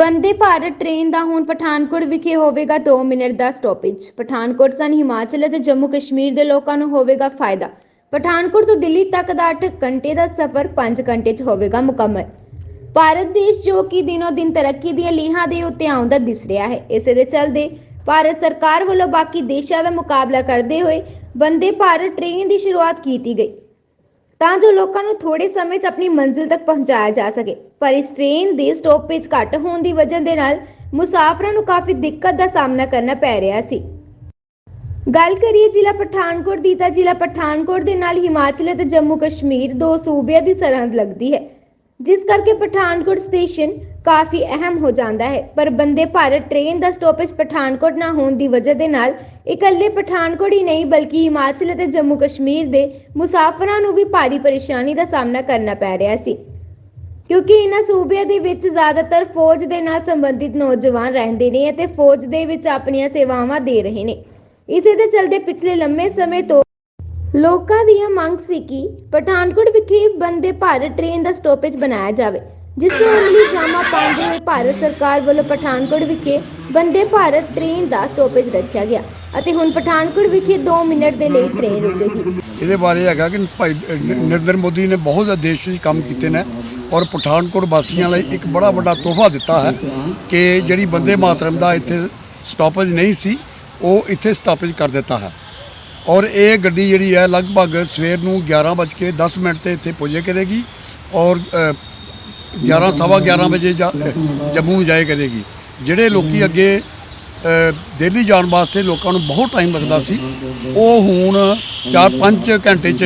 ਬੰਦੇ ਭਾਰਤ ਟ੍ਰੇਨ ਦਾ ਹੁਣ ਪਠਾਨਕੋਟ ਵਿਖੇ ਹੋਵੇਗਾ 2 ਮਿੰਟ ਦਾ ਸਟਾਪੇਜ ਪਠਾਨਕੋਟ ਸਨ ਹਿਮਾਚਲ ਅਤੇ ਜੰਮੂ ਕਸ਼ਮੀਰ ਦੇ ਲੋਕਾਂ ਨੂੰ ਹੋਵੇਗਾ ਫਾਇਦਾ। ਪਠਾਨਕੋਟ ਤੋਂ ਦਿੱਲੀ ਤੱਕ ਦਾ 8 ਘੰਟੇ ਦਾ ਸਫ਼ਰ 5 ਘੰਟੇ 'ਚ ਹੋਵੇਗਾ ਮੁਕੰਮਲ। ਭਾਰਤ ਦੇਸ਼ ਜੋ ਕਿ ਦਿਨੋ ਦਿਨ ਤਰੱਕੀ ਦੀਆਂ ਲੀਹਾਂ ਦੇ ਉੱਤੇ ਆਉਂਦਾ ਦਿਸ ਰਿਹਾ ਹੈ, ਇਸੇ ਦੇ ਚੱਲਦੇ ਭਾਰਤ ਸਰਕਾਰ ਵੱਲੋਂ ਬਾਕੀ ਦੇਸ਼ਾਂ ਦਾ ਮੁਕਾਬਲਾ ਕਰਦੇ ਹੋਏ ਬੰਦੇ ਭਾਰਤ ਟ੍ਰੇਨ ਦੀ ਸ਼ੁਰੂਆਤ ਕੀਤੀ ਗਈ। ਤਾਂ ਜੋ ਲੋਕਾਂ ਨੂੰ ਥੋੜੇ ਸਮੇਂ 'ਚ ਆਪਣੀ ਮੰਜ਼ਿਲ ਤੱਕ ਪਹੁੰਚਾਇਆ ਜਾ ਸਕੇ। ਪਰ ਇਸ ਟ੍ਰੇਨ ਦੇ ਸਟਾਪੇਜ ਘੱਟ ਹੋਣ ਦੀ ਵਜ੍ਹਾ ਦੇ ਨਾਲ ਮੁਸਾਫਰਾਂ ਨੂੰ ਕਾਫੀ ਦਿੱਕਤ ਦਾ ਸਾਹਮਣਾ ਕਰਨਾ ਪੈ ਰਿਹਾ ਸੀ। ਗੱਲ ਕਰੀਏ ਜ਼ਿਲ੍ਹਾ ਪਠਾਨਕੋਟ ਦੀ ਤਾਂ ਜ਼ਿਲ੍ਹਾ ਪਠਾਨਕੋਟ ਦੇ ਨਾਲ ਹਿਮਾਚਲ ਅਤੇ ਜੰਮੂ ਕਸ਼ਮੀਰ ਦੋ ਸੂਬਿਆਂ ਦੀ ਸਰਹੱਦ ਲੱਗਦੀ ਹੈ। ਜਿਸ ਕਰਕੇ ਪਠਾਨਕੋਟ ਸਟੇਸ਼ਨ ਕਾਫੀ ਅਹਿਮ ਹੋ ਜਾਂਦਾ ਹੈ। ਪਰ ਬੰਦੇ ਭਾਰਤ ਟ੍ਰੇਨ ਦਾ ਸਟਾਪੇਜ ਪਠਾਨਕੋਟ ਨਾ ਹੋਣ ਦੀ ਵਜ੍ਹਾ ਦੇ ਨਾਲ ਇਕੱਲੇ ਪਠਾਨਕੋਟ ਹੀ ਨਹੀਂ, ਬਲਕਿ ਹਿਮਾਚਲ ਅਤੇ ਜੰਮੂ ਕਸ਼ਮੀਰ ਦੇ ਮੁਸਾਫਰਾਂ ਨੂੰ ਵੀ ਭਾਰੀ ਪਰੇਸ਼ਾਨੀ ਦਾ ਸਾਹਮਣਾ ਕਰਨਾ ਪੈ ਰਿਹਾ ਸੀ। ਕਿਉਂਕਿ ਇਹਨਾਂ ਸੂਬਿਆਂ ਦੇ ਵਿੱਚ ਜ਼ਿਆਦਾਤਰ ਫੌਜ ਦੇ ਨਾਲ ਸੰਬੰਧਿਤ ਨੌਜਵਾਨ ਰਹਿੰਦੇ ਨੇ ਅਤੇ ਫੌਜ ਦੇ ਵਿੱਚ ਆਪਣੀਆਂ ਸੇਵਾਵਾਂ ਦੇ ਰਹੇ ਨੇ। ਇਸੇ ਦੇ ਚਲਦੇ ਪਿਛਲੇ ਲੰਮੇ ਸਮੇਂ ਤੋਂ ਲੋਕਾਂ ਦੀਆਂ ਮੰਗ ਸੀ ਕਿ ਪਠਾਨਕੋਟ ਵਿਖੇ ਬੰਦੇ ਭਾਰਤ ਟ੍ਰੇਨ ਦਾ ਸਟਾਪੇਜ ਬਣਾਇਆ ਜਾਵੇ। ਜਿਸ ਨੂੰ ਅਮਲੀ ਜਾਮਾ ਪਾਉਂਦੇ ਹੋਏ ਭਾਰਤ ਸਰਕਾਰ ਵੱਲੋਂ ਪਠਾਨਕੋਟ ਵਿਖੇ ਬੰਦੇ ਭਾਰਤ ਟ੍ਰੇਨ ਦਾ ਸਟਾਪੇਜ ਰੱਖਿਆ ਗਿਆ ਅਤੇ ਹੁਣ ਪਠਾਨਕੋਟ ਵਿਖੇ 2 ਮਿੰਟ ਦੇ ਲਈ ਟ੍ਰੇਨ ਰੁਕੇਗੀ। ਇਹਦੇ ਬਾਰੇ ਹੈਗਾ ਕਿ ਭਾਈ ਨਰਿੰਦਰ ਮੋਦੀ ਨੇ ਬਹੁਤ ਜ਼ਿਆਦਾ ਦੇਸ਼ ਵਿੱਚ ਕੰਮ ਕੀਤੇ ਨੇ ਔਰ ਪਠਾਨਕੋਟ ਵਾਸੀਆਂ ਲਈ ਇੱਕ ਬੜਾ ਵੱਡਾ ਤੋਹਫਾ ਦਿੱਤਾ ਹੈ ਕਿ ਜਿਹੜੀ ਬੰਦੇ ਮਾਤਰਮ ਦਾ ਇੱਥੇ ਸਟਾਪੇਜ ਨਹੀਂ ਸੀ, ਉਹ ਇੱਥੇ ਸਟਾਪੇਜ ਕਰ ਦਿੱਤਾ ਹੈ। ਔਰ ਇਹ ਗੱਡੀ ਜਿਹੜੀ ਹੈ ਲਗਭਗ ਸਵੇਰ ਨੂੰ 11:10 ਮਿੰਟ ਤੇ ਇੱਥੇ ਪਹੁੰਚੇ ਕਰੇਗੀ ਔਰ 11 ਸਵਾ 11 ਵਜੇ ਜਾ- ਜੰਮੂ ਨੂੰ ਜਾਏ ਕਰੇਗੀ। ਜਿਹੜੇ ਲੋਕੀ ਅੱਗੇ ਅ, ਦਿੱਲੀ ਜਾਣ ਵਾਸਤੇ ਲੋਕਾਂ ਨੂੰ ਬਹੁਤ ਟਾਈਮ ਲੱਗਦਾ ਸੀ ਉਹ ਹੁਣ 4-5 ਘੰਟੇ 'ਚ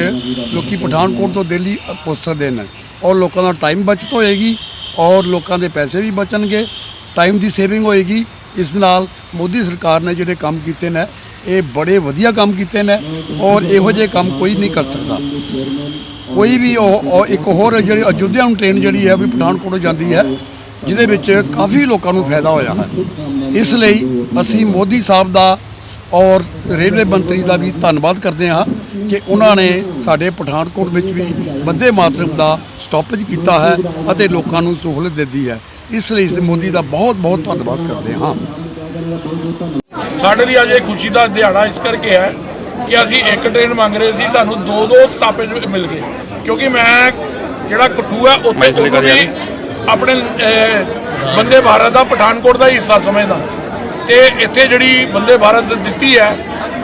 ਲੋਕੀ ਪਠਾਨਕੋਟ ਤੋਂ ਦਿੱਲੀ ਅ, ਪਹੁੰਚ ਸਕਦੇ ਨੇ। ਔਰ ਲੋਕਾਂ ਦਾ ਟਾਈਮ ਬਚਤ ਹੋਏਗੀ ਔਰ ਲੋਕਾਂ ਦੇ ਪੈਸੇ ਵੀ ਬਚਣਗੇ। ਟਾਈਮ ਦੀ ਸੇਵਿੰਗ ਹੋਏਗੀ। ਇਸ ਨਾਲ ਮੋਦੀ ਸਰਕਾਰ ਨੇ ਜਿਹੜੇ ਕੰਮ ਕੀਤੇ ਨੇ ਇਹ ਬੜੇ ਵਧੀਆ ਕੰਮ ਕੀਤੇ ਨੇ ਔਰ ਇਹੋ ਜਿਹੇ ਕੰਮ ਕੋਈ ਨਹੀਂ ਕਰ ਸਕਦਾ। ਕੋਈ ਵੀ ਉਹ ਉਹ ਇੱਕ ਹੋਰ ਜਿਹੜੀ ਅਯੁੱਧਿਆ ਨੂੰ ਟ੍ਰੇਨ ਜਿਹੜੀ ਹੈ ਵੀ ਪਠਾਨਕੋਟ ਜਾਂਦੀ ਹੈ, ਜਿਹਦੇ ਵਿੱਚ ਕਾਫੀ ਲੋਕਾਂ ਨੂੰ ਫਾਇਦਾ ਹੋਇਆ ਹੈ। ਇਸ ਲਈ ਅਸੀਂ ਮੋਦੀ ਸਾਹਿਬ ਦਾ ਔਰ ਰੇਲਵੇ ਮੰਤਰੀ ਦਾ ਵੀ ਧੰਨਵਾਦ ਕਰਦੇ ਹਾਂ ਕਿ ਉਹਨਾਂ ਨੇ ਸਾਡੇ ਪਠਾਨਕੋਟ ਵਿੱਚ ਵੀ ਬੰਦੇ ਮਾਤਰਮ ਦਾ ਸਟਾਪੇਜ ਕੀਤਾ ਹੈ ਅਤੇ ਲੋਕਾਂ ਨੂੰ ਸਹੂਲਤ ਦਿੱਤੀ ਹੈ। ਇਸ ਲਈ ਅਸੀਂ ਮੋਦੀ ਦਾ ਬਹੁਤ ਬਹੁਤ ਧੰਨਵਾਦ ਕਰਦੇ ਹਾਂ। ਸਾਡੇ ਲਈ ਅੱਜ ਇਹ ਖੁਸ਼ੀ ਦਾ ਦਿਹਾੜਾ ਇਸ ਕਰਕੇ ਹੈ ਕਿ ਅਸੀਂ ਇੱਕ ਟ੍ਰੇਨ ਮੰਗ ਰਹੇ ਸੀ ਸਾਨੂੰ ਦੋ ਦੋ ਸਟਾਪੇਜ ਮਿਲ ਗਏ। ਕਿਉਂਕਿ ਮੈਂ ਜਿਹੜਾ ਕਠੂਆ ਉੱਥੇ ਵੀ ਆਪਣੇ ਬੰਦੇ ਭਾਰਤ ਦਾ ਪਠਾਨਕੋਟ ਦਾ ਹਿੱਸਾ ਸਮਝਦਾ। ਤੇ ਇੱਥੇ ਜਿਹੜੀ ਬੰਦੇ ਭਾਰਤ ਦਿੱਤੀ ਹੈ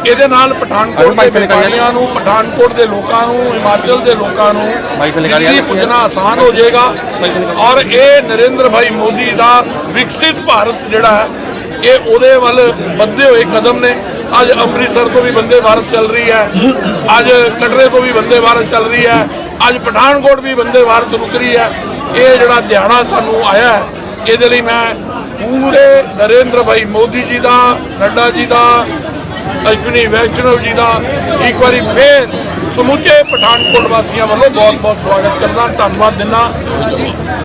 ਇਹਦੇ ਨਾਲ ਪਠਾਨਕੋਟ ਦੇ ਵਪਾਰੀਆਂ ਨੂੰ ਪਠਾਨਕੋਟ ਦੇ ਲੋਕਾਂ ਨੂੰ ਹਿਮਾਚਲ ਦੇ ਲੋਕਾਂ ਨੂੰ ਦਿੱਲੀ ਪੁੱਜਣਾ ਆਸਾਨ ਹੋ ਜਾਏਗਾ। ਔਰ ਇਹ ਨਰਿੰਦਰ ਭਾਈ ਮੋਦੀ ਦਾ ਵਿਕਸਿਤ ਭਾਰਤ ਜਿਹੜਾ ਹੈ ਇਹ ਉਹਦੇ ਵੱਲ ਵੱਧਦੇ ਹੋਏ ਕਦਮ ਨੇ। ਅੱਜ ਅੰਮ੍ਰਿਤਸਰ ਤੋਂ ਵੀ ਬੰਦੇ ਭਾਰਤ ਚੱਲ ਰਹੀ ਹੈ। ਅੱਜ ਕਟਰੇ ਤੋਂ ਵੀ ਬੰਦੇ ਭਾਰਤ ਚੱਲ ਰਹੀ ਹੈ। ਅੱਜ ਪਠਾਨਕੋਟ ਵੀ ਬੰਦੇ ਭਾਰਤ ਰੁਕ ਰਹੀ ਹੈ। ਇਹ ਜਿਹੜਾ ਦਿਹਾੜਾ ਸਾਨੂੰ ਆਇਆ ਹੈ, ਇਹਦੇ ਲਈ ਮੈਂ ਪੂਰੇ ਨਰਿੰਦਰ ਭਾਈ ਮੋਦੀ ਜੀ ਦਾ, ਨੱਡਾ ਜੀ ਦਾ, ਅਸ਼ਵਨੀ ਵੈਸ਼ਨਵ ਜੀ ਦਾ ਇੱਕ ਵਾਰੀ ਫੇਰ ਸਮੁੱਚੇ ਪਠਾਨਕੋਟ ਵਾਸੀਆਂ ਵੱਲੋਂ ਬਹੁਤ ਬਹੁਤ ਸਵਾਗਤ ਕਰਦਾ। ਧੰਨਵਾਦ ਦਿੰਦਾ।